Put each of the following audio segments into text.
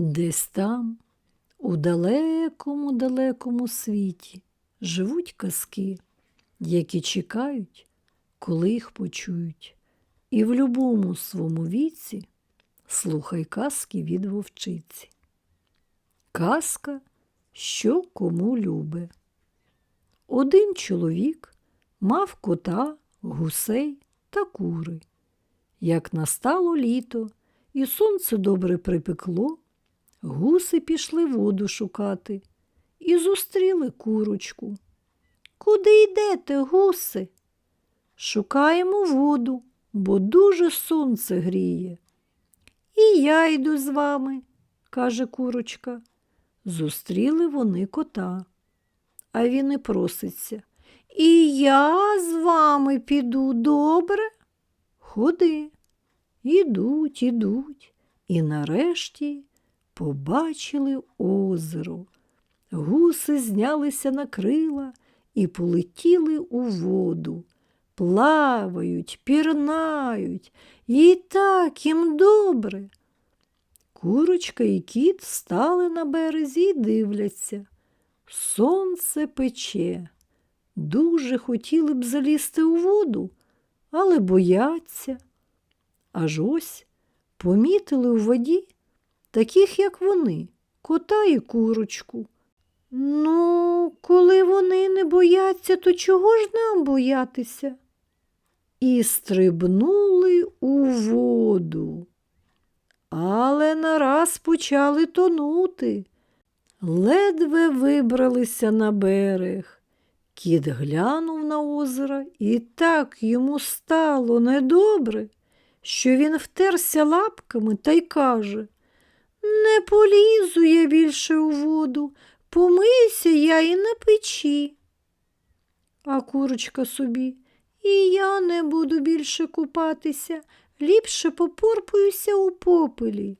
Десь там, у далекому далекому світі, живуть казки, які чекають, коли їх почують. І в любому своєму віці слухай казки від вовчиці. Казка, що кому любе. Один чоловік мав кота, гусей та кури. Як настало літо і сонце добре припекло, гуси пішли воду шукати і зустріли курочку. Куди йдете, гуси? Шукаємо воду, бо дуже сонце гріє. І я йду з вами, каже курочка. Зустріли вони кота. А він і проситься. І я з вами піду добре? Ходи. Ідуть, ідуть, і нарешті побачили озеро. Гуси знялися на крила і полетіли у воду. Плавають, пірнають, і так їм добре. Курочка і кіт стали на березі і дивляться. Сонце пече. Дуже хотіли б залізти у воду, але бояться. Аж ось помітили у воді таких, як вони, кота і курочку. Ну, коли вони не бояться, то чого ж нам боятися? І стрибнули у воду, але нараз почали тонути. Ледве вибралися на берег. Кіт глянув на озеро, і так йому стало недобре, що він втерся лапками та й каже Не полізу я більше у воду, помийся я і на печі. А курочка собі, і я не буду більше купатися, ліпше попорпаюся у попелі.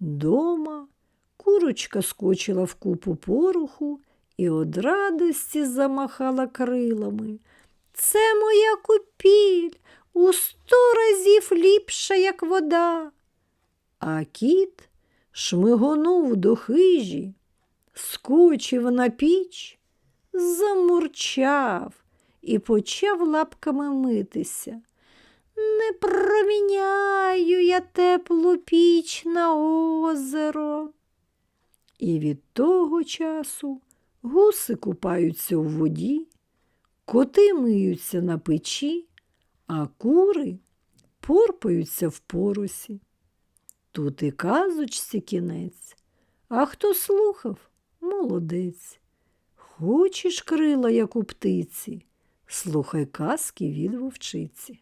Дома курочка скочила в купу пороху і од радості замахала крилами. Це моя купіль у сто разів ліпша, як вода. А кіт шмигонув до хижі, скочив на піч, замурчав і почав лапками митися. Не проміняю я теплу піч на озеро. І від того часу гуси купаються у воді, коти миються на печі, а кури порпаються в поросі. Тут і казочці кінець, а хто слухав, молодець. Хочеш крила, як у птиці, слухай казки від вовчиці.